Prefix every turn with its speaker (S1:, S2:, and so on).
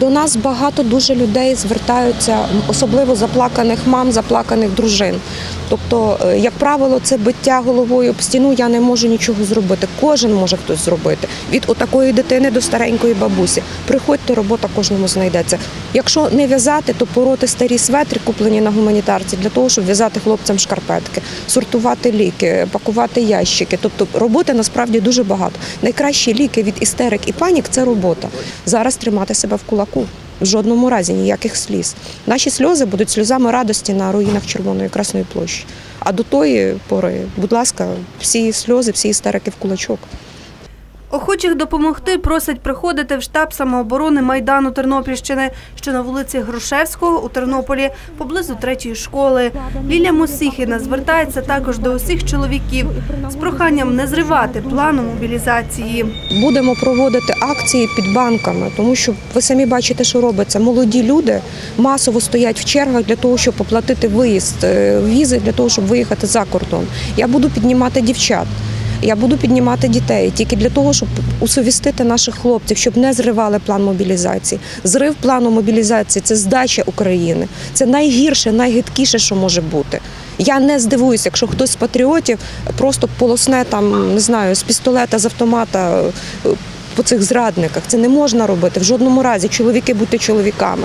S1: До нас багато дуже людей звертаються, особливо заплаканих мам, заплаканих дружин. Тобто, е, як правило, це биття головою об стіну, я не можу нічого зробити. Кожен може хтось зробити. Від отакої дитини до старенької бабусі. Приходьте, робота кожному знайдеться. Якщо не в'язати, то пороти старі светри, куплені на гуманітарці, для того, щоб в'язати хлопцям шкарпетки, сортувати ліки, пакувати ящики. Тобто роботи насправді дуже багато. Найкращі ліки від істерик і панік це робота. Зараз тримати себе в кулаку. В жодному разі ніяких сліз. Наші сльози будуть сльозами радості на руїнах Червоної Красної площі. А до тої пори, будь ласка, всі сльози, всі істерики в кулачок.
S2: Охочих допомогти просять приходити в штаб самооборони Майдану Тернопільщини, що на вулиці Грушевського у Тернополі, поблизу третьої школи. Ліля Мосіхіна звертається також до усіх чоловіків з проханням не зривати плану мобілізації.
S1: Будемо проводити акції під банками, тому що ви самі бачите, що робиться. Молоді люди масово стоять в чергах для того, щоб оплатити виїзд е, візи для того, щоб виїхати за кордон. Я буду піднімати дівчат. Я буду піднімати дітей тільки для того, щоб усовістити наших хлопців, щоб не зривали план мобілізації. Зрив плану мобілізації це здача України. Це найгірше, найгидкіше, що може бути. Я не здивуюся, якщо хтось з патріотів просто полосне там, не знаю, з пістолета, з автомата е, по цих зрадниках. Це не можна робити в жодному разі. Чоловіки будьте чоловіками.